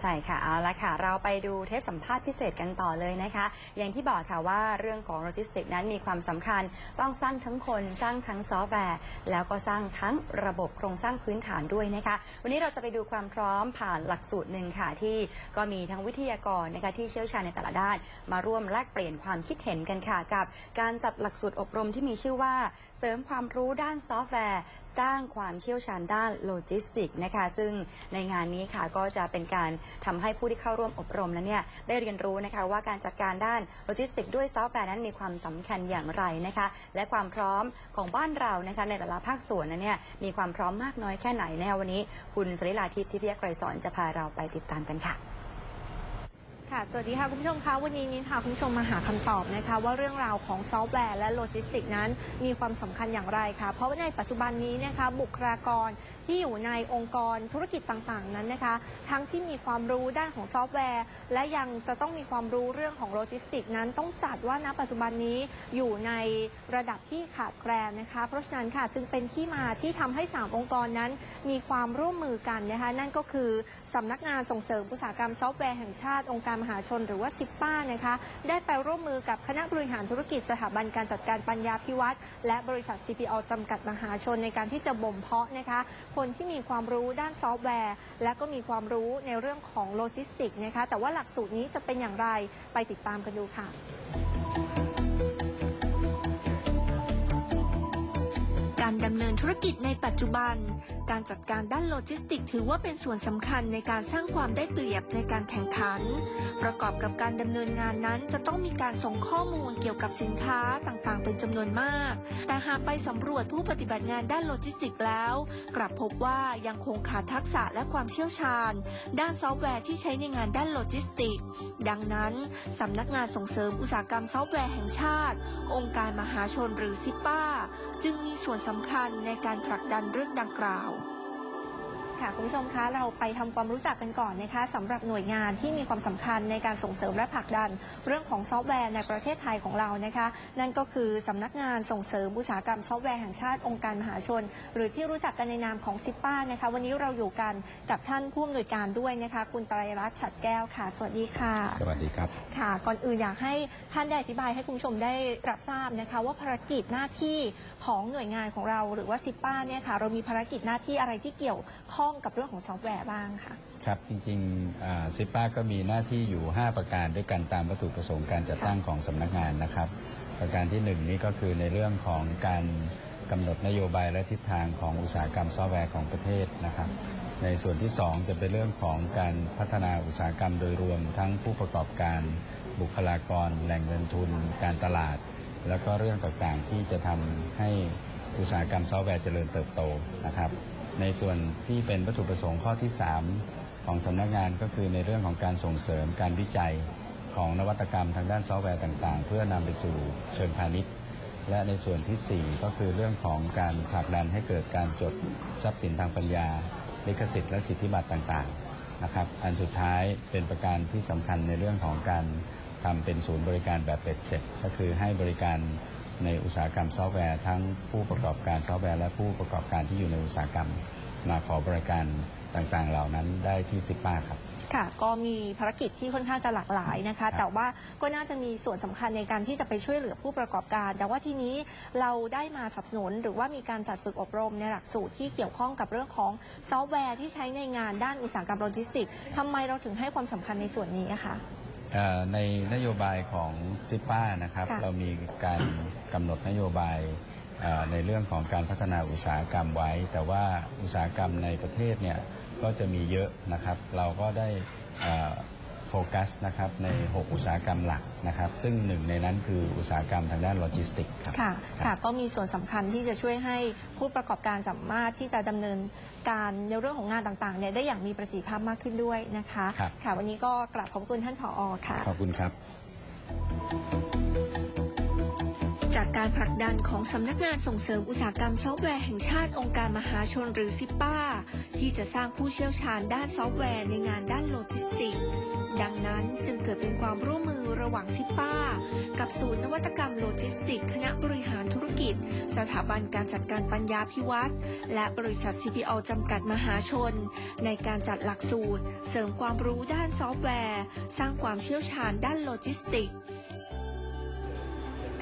ใช่ค่ะเอาละค่ะ เราไปดูเทปสัมภาษณ์พิเศษกันต่อเลยนะคะ อย่างที่บอกค่ะว่าเรื่องของโลจิสติกนั้นมีความสำคัญ ต้องสร้างทั้งคนสร้างทั้งซอฟต์แวร์ แล้วก็สร้างทั้งระบบโครงสร้างพื้นฐานด้วยนะคะ วันนี้เราจะไปดูความพร้อมผ่านหลักสูตรหนึ่งค่ะที่ก็มีทั้งวิทยากรนะคะที่เชี่ยวชาญในแต่ละด้าน มาร่วมแลกเปลี่ยนความคิดเห็นกันค่ะกับ การจัดหลักสูตรอบรมที่มีชื่อว่า เสริมความรู้ด้านซอฟต์แวร์ สร้างความเชี่ยวชาญด้านโลจิสติกนะคะ ซึ่งในงานนี้ค่ะก็จะเป็นการทำให้ผู้ที่เข้าร่วมอบรมนั้นเนี่ยได้เรียนรู้นะคะว่าการจัดการด้านโลจิสติกด้วยซอฟต์แวร์นั้นมีความสำคัญอย่างไรนะคะและความพร้อมของบ้านเรานะคะในแต่ละภาคส่วนนั้นเนี่ยมีความพร้อมมากน้อยแค่ไหนนะคะวันนี้ คุณสลิลาทิพย์ทิพยไกรสอนจะพาเราไปติดตามกันค่ะ ค่ะ สวัสดีค่ะ คุณผู้ชมคะวันนี้นินพาคุณผู้ชมมาหาคำตอบนะคะ ว่าเรื่องราวของซอฟต์แวร์และโลจิสติกนั้นมีความสำคัญอย่างไรคะเพราะว่าในปัจจุบันนี้นะคะบุคลากรที่อยู่ในองค์กรธุรกิจต่างๆนั้นนะคะ ทั้งที่มีความรู้ด้านของซอฟต์แวร์ และยังจะต้องมีความรู้เรื่องของโลจิสติกนั้นต้องจัดว่าณปัจจุบันนี้อยู่ในระดับที่ขาดแคลนนะคะ เพราะฉะนั้นค่ะจึงเป็นที่มาที่ทำให้ 3 องค์กรนั้นมีความร่วมมือกันนะคะนั่นก็คือสำนักงานส่งเสริมอุตสาหกรรมซอฟต์แวร์แห่งชาติองค์การมหาชนหรือว่าซิปป้านะคะได้ไปร่วมมือกับคณะบริหารธุรกิจสถาบันการจัดการปัญญาพิวัตรและบริษัท CPO จำกัดมหาชนในการที่จะบ่มเพาะนะคะคนที่มีความรู้ด้านซอฟต์แวร์ และก็มีความรู้ในเรื่องของโลจิสติกนะคะแต่ว่าหลักสูตรนี้จะเป็นอย่างไรไปติดตามกันดูค่ะ การดำเนินธุรกิจในปัจจุบัน การจัดการด้านโลจิสติก ถือว่าเป็นส่วนสำคัญในการสร้างความได้เปรียบในการแข่งขัน ประกอบกับการดำเนินงานนั้นจะต้องมีการส่งข้อมูลเกี่ยวกับสินค้าต่างๆ เป็นจำนวนมาก แต่หากไปสำรวจผู้ปฏิบัติงานด้านโลจิสติกแล้ว กลับพบว่ายังคงขาดทักษะและความเชี่ยวชาญ ด้านซอฟต์แวร์ที่ใช้ในงานด้านโลจิสติก ดังนั้นสำนักงานส่งเสริมอุตสาหกรรมซอฟต์แวร์แห่งชาติ องค์การมหาชนหรือซิปป้า จึงมีส่วนสำำคัญในการผลักดันเรื่องดังกล่าว ค่ะคุณผู้ชมคะเราไปทำความรู้จักกันก่อนนะคะสำหรับหน่วยงานที่มีความสำคัญในการส่งเสริมและผลักดัน เรื่องของซอฟต์แวร์ในประเทศไทยของเรานะคะ นั่นก็คือสำนักงานส่งเสริมอุตสาหกรรมซอฟต์แวร์แห่งชาติองค์การมหาชน หรือที่รู้จักกันในนามของซิปป้านะคะ วันนี้เราอยู่กันกับท่านผู้อำนวยการด้วยนะคะ คุณไตรรัตน์ฉัดแก้วค่ะ สวัสดีค่ะ สวัสดีครับค่ะ ก่อนอื่นอยากให้ท่านได้อธิบายให้คุณผู้ชมได้รับทราบนะคะ ว่าภารกิจหน้าที่ของหน่วยงานของเรา หรือว่าซิปป้าเนี่ยค่ะเรามีภารกิจหน้าที่อะไรที่เกี่ยวข้องกับเรื่องของซอฟต์แวร์บ้างค่ะ ครับ จริงๆซิปป้าก็มีหน้าที่อยู่ 5 ประการด้วยกันตามวัตถุประสงค์การจัดตั้งของสำนักงานนะครับ ประการที่ 1 นี้ก็คือในเรื่องของการกำหนดนโยบายและทิศทางของอุตสาหกรรมซอฟต์แวร์ของประเทศนะครับ ในส่วนที่ 2 จะเป็นเรื่องของการพัฒนาอุตสาหกรรมโดยรวม ทั้งผู้ประกอบการบุคลากร แหล่งเงินทุน การตลาด แล้วก็เรื่องต่างๆที่จะทำให้อุตสาหกรรมซอฟต์แวร์เจริญเติบโตนะครับ ในส่วนที่เป็นวัตถุประสงค์ข้อที่ 3 ของสำนักงานก็คือในเรื่องของการส่งเสริมการวิจัยของนวัตกรรมทางด้านซอฟต์แวร์ต่างๆ เพื่อนำไปสู่เชิงพาณิชย์ และในส่วนทีสี่ 4 ก็คือเรื่องของการผลักดันให้เกิดการจดทรัพย์สินทางปัญญา ลิขสิทธิ์และสิทธิบัตรต่างๆนะครับอันสุดท้ายเป็นประการที่สำคัญในเรื่องของการทำเป็นศูนย์บริการแบบเป็ดเสร็จ ก็คือให้บริการ ในอุตสาหกรรมซอฟต์แวร์ ทั้งผู้ประกอบการซอฟต์แวร์ และผู้ประกอบการที่อยู่ในอุตสาหกรรม มาขอบริการต่างๆ เหล่านั้นได้ที่ซิปป้าครับค่ะก็มีภารกิจที่ค่อนข้างจะหลากหลายนะคะ แต่ว่าก็น่าจะมีส่วนสำคัญในการที่จะไปช่วยเหลือผู้ประกอบการ แต่ว่าทีนี้เราได้มาสนับสนุน หรือว่ามีการจัดฝึกอบรมในหลักสูตรที่เกี่ยวข้องกับเรื่องของซอฟต์แวร์ที่ใช้ในงานด้านอุตสาหกรรมโลจิสติกส์ทำไมเราถึงให้ความสำคัญในส่วนนี้อะคะเอ่อ ในนโยบายของซิปป้านะครับค่ะเรามีการกำหนดนโยบายเอ่อในเรื่องของการพัฒนาอุตสาหกรรมไว้ แต่ว่าอุตสาหกรรมในประเทศเนี่ยก็จะมีเยอะนะครับ เราก็ได้เอ่อ โฟกัสนะครับใน 6 อุตสาหกรรมหลักนะครับ ซึ่งหนึ่งในนั้นคืออุตสาหกรรมทางด้านโลจิสติกส์ครับ ค่ะค่ะก็มีส่วนสำคัญที่จะช่วยให้ผู้ประกอบการสามารถที่จะดำเนินการในเรื่องของงานต่างๆเนี่ยได้อย่างมีประสิทธิภาพมากขึ้นด้วยนะคะครับ ค่ะวันนี้ก็กราบขอบคุณท่านผอค่ะ ขอบคุณครับ จากการผลักดันของสำนักงานส่งเสริมอุตสาหกรรมซอฟต์แวร์แห่งชาติองค์การมหาชนหรือซิป้า ที่จะสร้างผู้เชี่ยวชาญด้านซอฟต์แวร์ในงานด้านโลจิสติกส์ดังนั้นจึงเกิดเป็นความร่วมมือระหว่างซิป้า กับศูนย์นวัตกรรมโลจิสติกส์คณะบริหารธุรกิจ สถาบันการจัดการปัญญาพิวัตรและบริษัท CPO จำกัดมหาชน ในการจัดหลักสูตร เสริมความรู้ด้านซอฟต์แวร์ สร้างความเชี่ยวชาญด้านโลจิสติกส์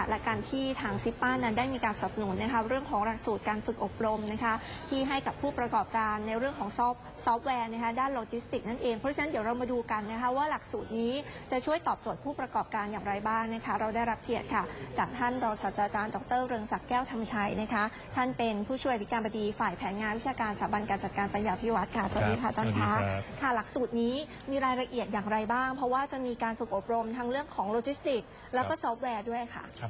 ค่ะและการที่ทางซิปป้านั้นได้มีการสนับสนุนนะคะเรื่องของหลักสูตรการฝึกอบรมนะคะที่ให้กับผู้ประกอบการในเรื่องของซอฟต์ซอฟต์แวร์นะคะด้านโลจิสติกส์นั่นเองเพราะฉะนั้นเดี๋ยวเรามาดูกันนะคะว่าหลักสูตรนี้จะช่วยตอบโจทย์ผู้ประกอบการอย่างไรบ้างนะคะเราได้รับเกียรติค่ะ จากท่านรองศาสตราจารย์ดรเรืองศักดิ์แก้วธรรมชัยนะคะท่านเป็นผู้ช่วยอธิการบดีฝ่ายแผนงานวิชาการสถาบันการจัดการปัญญาพิวัตรค่ะสวัสดีค่ะอาจารย์สวัสดีคะครับค่ะหลักสูตรนี้มีรายละเอียดอย่างไรบ้าง เพราะว่าจะมีการฝึกอบรมทั้งเรื่องของโลจิสติกส์แล้วก็ซอฟต์แวร์ด้วยค่ะครับ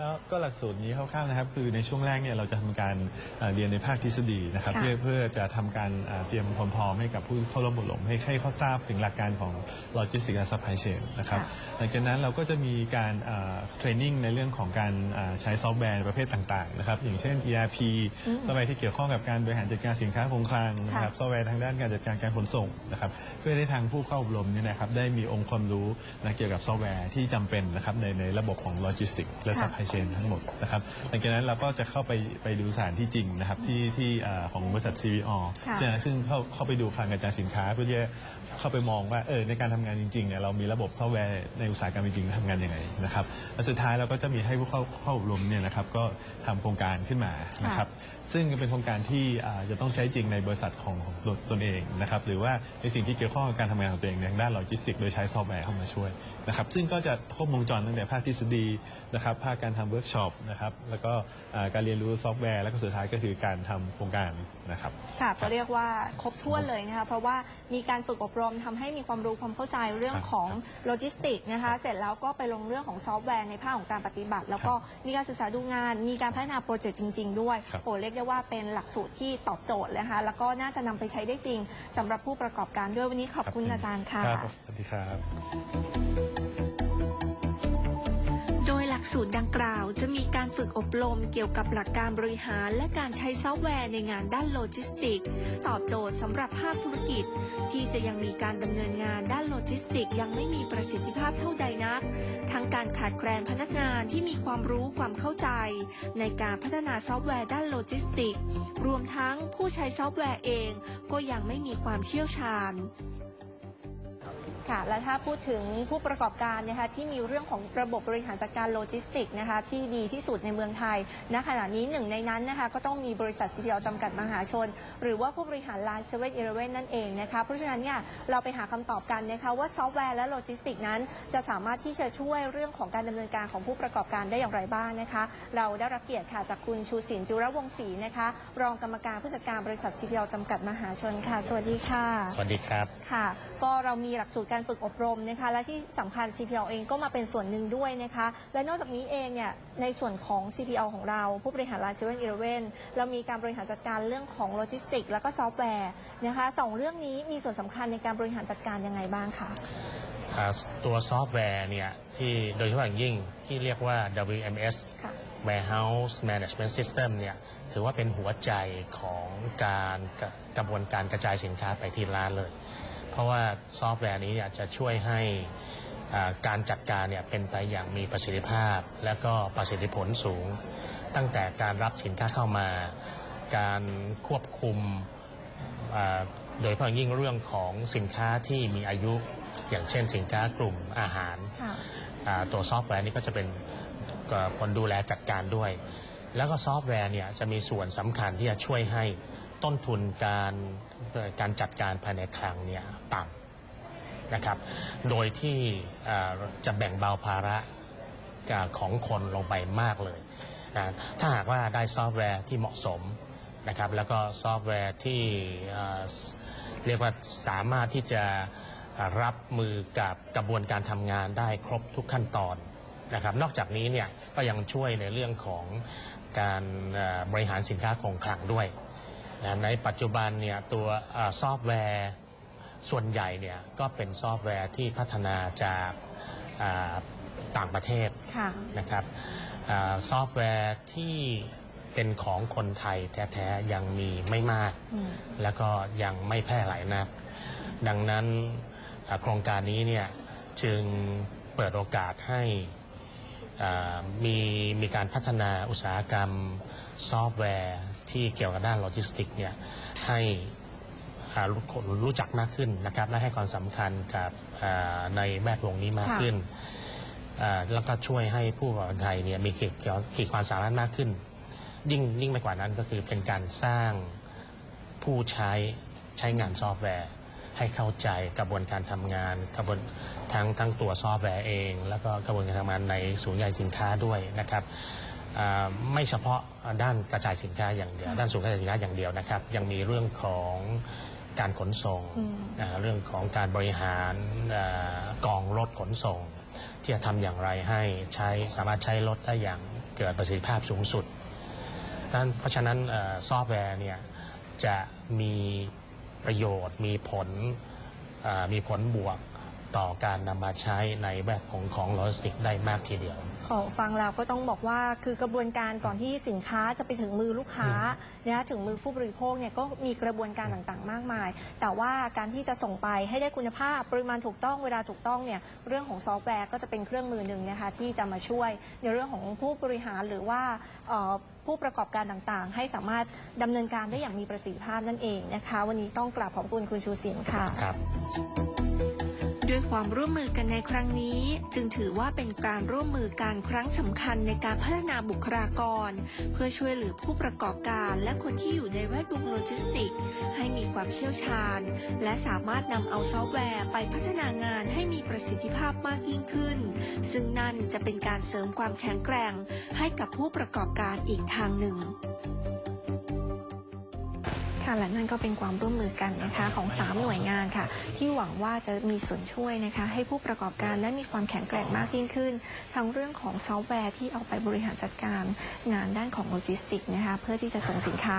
แล้วก็หลักสูตรนี้คร่าวๆนะครับ คือในช่วงแรกเนี่ยเราจะทำการเอ่อเรียนในภาคทฤษฎีนะครับค่ะเพื่อเพื่อจะทำการเอ่อเตรียมความพร้อมให้กับผู้เข้าร่วมอบรมให้ให้เขาทราบถึงหลักการของโลจิสติกส์และซัพพลายเชนนะครับค่ะหลังจากนั้นเราก็จะมีการเทรนนิ่งในเรื่องของการเอ่อใช้ซอฟต์แวร์ประเภทต่างๆนะครับอย่างเช่น ERP อืมซอฟต์แวร์ที่เกี่ยวข้องกับการบริหารจัดการสินค้าคงคลังนะครับซอฟต์แวร์ทางด้านการจัดการการขนส่งนะครับเพื่อให้ทางผู้เข้าอบรมเนี่ยนะครับได้มีองค์ความรู้นะเกี่ยวกับซอฟต์แวร์ที่จำเป็นนะครับในในระบบของโลจิสติกและค่ะซัพพลายเชนทั้งหมดนะครับหลังจากนั้นเราก็จะเข้าไปไปดูสถานที่จริงนะครับที่ที่อ่าของบริษัท CVO ค่ะซึ่งซึ่งเข้าเข้าไปดูคลังกระจายสินค้า เพื่อที่จะเข้าไปมองว่าเออในการทำงานจริงๆเนี่ยเรามีระบบซอฟต์แวร์ในอุตสาหกรรมจริงๆทำงานยังไงนะครับและสุดท้ายเราก็จะมีให้ผู้เข้าเข้าอบรมเนี่ยนะครับก็ทำโครงการขึ้นมานะครับซึ่งเป็นโครงการที่อ่าจะต้องใช้จริงในบริษัทของของตนตนเองนะครับหรือว่าในสิ่งที่เกี่ยวข้องกับการทำงานของตัวเองในทางด้านโลจิสติกส์โดยใช้ซอฟต์แวร์เข้ามาช่วย นะครับซึ่งก็จะครบวงจรตั้งแต่ภาคทฤษฎีนะครับภาคการทำเวิร์กช็อปนะครับแล้วก็อ่าการเรียนรู้ซอฟต์แวร์ แล้วก็สุดท้ายก็คือการทำโครงการนะครับค่ะก็เรียกว่าครบถ้วนเลยนะคะเพราะว่ามีการฝึกอบรมทำให้มีความรู้ความเข้าใจเรื่องครับของครับโลจิสติกส์นะคะเสร็จแล้วก็ไปลงเรื่องของซอฟต์แวร์ในภาคของการปฏิบัติ แล้วก็มีการศึกษาดูงาน มีการพัฒนาโปรเจกต์จริง ๆ ด้วยครับโอ้เรียกได้ว่าเป็นหลักสูตรที่ตอบโจทย์เลยนะคะแล้วก็น่าจะนำไปใช้ได้จริงสำหรับผู้ประกอบการด้วยวันนี้ขอบคุณอาจารย์ค่ะ ครับสวัสดีครับโดยหลักสูตรดังกล่าวจะมีการฝึกอบรมเกี่ยวกับหลักการบริหารและการใช้ซอฟต์แวร์ในงานด้านโลจิสติกส์ตอบโจทย์สำหรับภาคธุรกิจ ที่จะยังมีการดำเนินงานด้านโลจิสติกส์ยังไม่มีประสิทธิภาพเท่าใดนัก ทั้งการขาดแคลนพนักงานที่มีความรู้ความเข้าใจ ในการพัฒนาซอฟต์แวร์ด้านโลจิสติกส์รวมทั้งผู้ใช้ซอฟต์แวร์เอง ก็ยังไม่มีความเชี่ยวชาญ ค่ะ และถ้าพูดถึงผู้ประกอบการนะคะที่มีเรื่องของระบบบริหารจัดการโลจิสติกส์นะคะที่ดีที่สุดในเมืองไทยณขณะนี้หนึ่งในนั้นนะคะก็ต้องมีบริษัท CPO จำกัดมหาชน หรือว่าผู้บริหารร้านเซเว่นอีเลนั่นเองนะคะเพราะฉะนั้นเนี่ยเราไปหาคำตอบกันนะคะว่าซอฟต์แวร์และโลจิสติกส์นั้นจะสามารถที่จะช่วยเรื่องของการดำเนินการของผู้ประกอบการได้อย่างไรบ้างนะคะเราได้รับเกียรติค่ะจากคุณชูศินจุรวงศ์ศรีนะคะรองกรรมการผู้จัดการบริษัท CPO จำกัดมหาชนค่ะ สวัสดีค่ะ สวัสดีครับค่ะ ก็เรามีหลักสูตรการฝึกอบรมนะคะและที่สำคัญ CPL เองก็มาเป็นส่วนหนึ่งด้วยนะคะและนอกจากนี้เองเนี่ยในส่วนของ CPL ของเราผู้บริหารร้านเซเว่นอีเลเวนเรามีการบริหารจัดการเรื่องของโลจิสติกส์แล้วก็ซอฟต์แวร์นะคะสองเรื่องนี้มีส่วนสำคัญในการบริหารจัดการยังไงบ้างคะอ่าตัวซอฟต์แวร์เนี่ยที่โดยเฉพาะอย่างยิ่งที่เรียกว่า WMS ค่ะ Warehouse Management System เนี่ยถือว่าเป็นหัวใจของการกระกระบวนการกระจายสินค้าไปที่ร้านเลยเพ ราะว่าซอฟต์แวร์นี้เนี่ยจะช่วยให้อ่าการจัดการเนี่ยเป็นไปอย่างมีประสิทธิภาพ และก็ประสิทธิผลสูง ตั้งแต่การรับสินค้าเข้ามา การควบคุมอ่าโดยเฉพาะอย่างยิ่งเรื่องของสินค้าที่มีอายุอย่างเช่นสินค้ากลุ่มอาหารค่ะอ่าตัวซอฟต์แวร์นี้ก็จะเป็นเอ่อคนดูแลจัดการด้วย แล้วก็ซอฟต์แวร์เนี่ยจะมีส่วนสำคัญที่จะช่วยให้ต้นทุนการการจัดการภายในคลังเนี่ยต่ำนะครับ โดยที่จะแบ่งเบาภาระของคนลงไปมากเลยนะถ้าหากว่าได้ซอฟต์แวร์ที่เหมาะสมนะครับแล้วก็ซอฟต์แวร์ที่เรียกว่าสามารถที่จะรับมือกับกระบวนการทำงานได้ครบทุกขั้นตอนนะครับนอกจากนี้เนี่ยก็ยังช่วยในเรื่องของ การเอ่อบริหารสินค้าคงคลังด้วยนะในปัจจุบันเนี่ยตัวอ่าซอฟต์แวร์ส่วนใหญ่เนี่ยก็เป็นซอฟต์แวร์ที่พัฒนาจากอ่าต่างประเทศค่ะนะครับอาซอฟต์แวร์ที่เป็นของคนไทยแท้ๆยังมีไม่มาก แล้วก็ยังไม่แพร่หลายนัก ดังนั้นอ่าโครงการนี้เนี่ยจึงเปิดโอกาสให้อ่า มีมีการพัฒนาอุตสาหกรรมซอฟต์แวร์ที่เกี่ยวกับด้านโลจิสติกเนี่ยให้อ่ารู้คนรู้จักมากขึ้นนะครับและให้ความสำคัญกับอ่าในแวดวงนี้มากขึ้นอ่าแล้วก็ช่วยให้ผู้ประกอบการไทยเนี่ยมีขีดขีดความสามารถมากขึ้น ยิ่งยิ่งไปกว่านั้นก็คือเป็นการสร้างผู้ใช้ใช้งานซอฟต์แวร์ ให้เข้าใจกระบวนการทำงานกระบวนทั้งทั้งตัวซอฟต์แวร์เอง แล้วก็กระบวนการทำงานในศูนย์ใหญ่สินค้าด้วยนะครับอ่าไม่เฉพาะด้านกระจายสินค้าอย่างเดียวด้านศูนย์กระจายสินค้าอย่างเดียวนะครับ ยังมีเรื่องของการขนส่งอืมอ่าเรื่องของการบริหารอ่ากองรถขนส่ง ที่จะทำอย่างไรให้ใช้สามารถใช้รถได้อย่างเกิดประสิทธิภาพสูงสุดนั้นเพราะฉะนั้นเอ่อซอฟต์แวร์เนี่ยจะมี ประโยชน์ มีผลมีผลบวกต่อการนำมาใช้ในแวดวงของโลจิสติกได้มากทีเดียว ขอฟังแล้วก็ต้องบอกว่าคือกระบวนการก่อนที่สินค้าจะไปถึงมือลูกค้าเนี่ยถึงมือผู้บริโภคเนี่ยก็มีกระบวนการต่างๆ มากมาย แต่ว่าการที่จะส่งไปให้ได้คุณภาพปริมาณถูกต้องเวลาถูกต้องเนี่ยเรื่องของซอฟต์แวร์ก็จะเป็นเครื่องมือหนึ่งนะคะที่จะมาช่วยในเรื่องของผู้บริหารหรือว่าเอ่อผู้ประกอบการต่างๆ ให้สามารถดำเนินการได้อย่างมีประสิทธิภาพนั่นเองนะคะ วันนี้ต้องกราบขอบคุณคุณชูศิลป์ค่ะครับ ด้วยความร่วมมือกันในครั้งนี้ จึงถือว่าเป็นการร่วมมือการครั้งสำคัญในการพัฒนาบุคลากร เพื่อช่วยเหลือผู้ประกอบการและคนที่อยู่ในแวดวงโลจิสติกส์ให้มีความเชี่ยวชาญ และสามารถนำเอาซอฟต์แวร์ไปพัฒนางานให้มีประสิทธิภาพมากยิ่งขึ้น ซึ่งนั่นจะเป็นการเสริมความแข็งแกร่ง ให้กับผู้ประกอบการอีกทางหนึ่ง ค่ะและนั่นก็เป็นความร่วมมือกันนะคะของ 3 หน่วยงานค่ะ ที่หวังว่าจะมีส่วนช่วยนะคะ ให้ผู้ประกอบการนั้มีความแข็งแกร่งมากยิ่งขึ้น ทั้งเรื่องของซอฟต์แวร์ที่เอาไปบริหารจัดการงานด้านของโลจิสติกส์นะคะเพื่อที่จะส่งสินค้า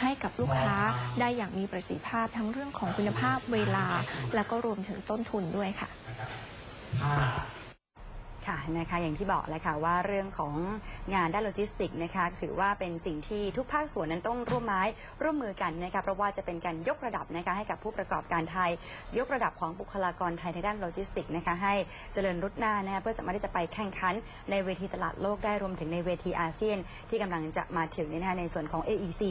ให้กับลูกค้าได้อย่างมีประสิทธิภาพ ทั้งเรื่องของคุณภาพเวลา และก็รวมถึงต้นทุนด้วยค่ะ ค่ะนะคะอย่างที่บอกแล้วค่ะว่าเรื่องของงานด้านโลจิสติกส์นะคะถือว่าเป็นสิ่งที่ทุกภาคส่วนนั้นต้องร่วมไม้ร่วมมือกันนะคะเพราะว่าจะเป็นการยกระดับนะคะให้กับผู้ประกอบการไทย ยกระดับของบุคลากรไทยในด้านโลจิสติกส์นะคะให้เจริญรุดหน้านะคะเพื่อสามารถที่จะไปแข่งขันในเวทีตลาดโลกได้รวมถึงในเวทีอาเซียน ที่กำลังจะมาถึงนะคะในส่วนของ AEC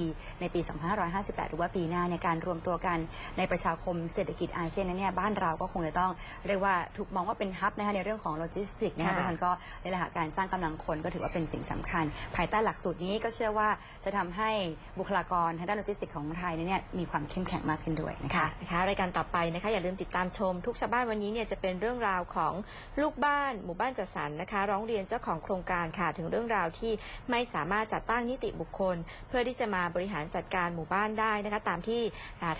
ในปี 2558 หรือว่าปีหน้าในการรวมตัวกันในประชาคมเศรษฐกิจอาเซียนนั้นเนี่ยบ้านเราก็คงจะต้องเรียกว่าถูกมองว่าเป็นฮับนะคะในเรื่องของโลจิสติกนะคะเพราะฉะนั้นก็ในแหละค่ะการสร้างกำลังคนก็ถือว่าเป็นสิ่งสำคัญ ภายใต้หลักสูตรนี้ก็เชื่อว่าจะทำให้บุคลากรทางด้านโลจิสติกส์ของไทยเนี่ยมีความเข้มแข็งมากขึ้นด้วยนะคะ นะคะรายการต่อไปนะคะอย่าลืมติดตามชม ทุกชาวบ้านวันนี้เนี่ยจะเป็นเรื่องราวของลูกบ้านหมู่บ้านจัดสรรนะคะ ร้องเรียนเจ้าของโครงการค่ะถึงเรื่องราวที่ไม่สามารถจัดตั้งนิติบุคคล เพื่อที่จะมาบริหารจัดการหมู่บ้านได้นะคะตามที่อ่า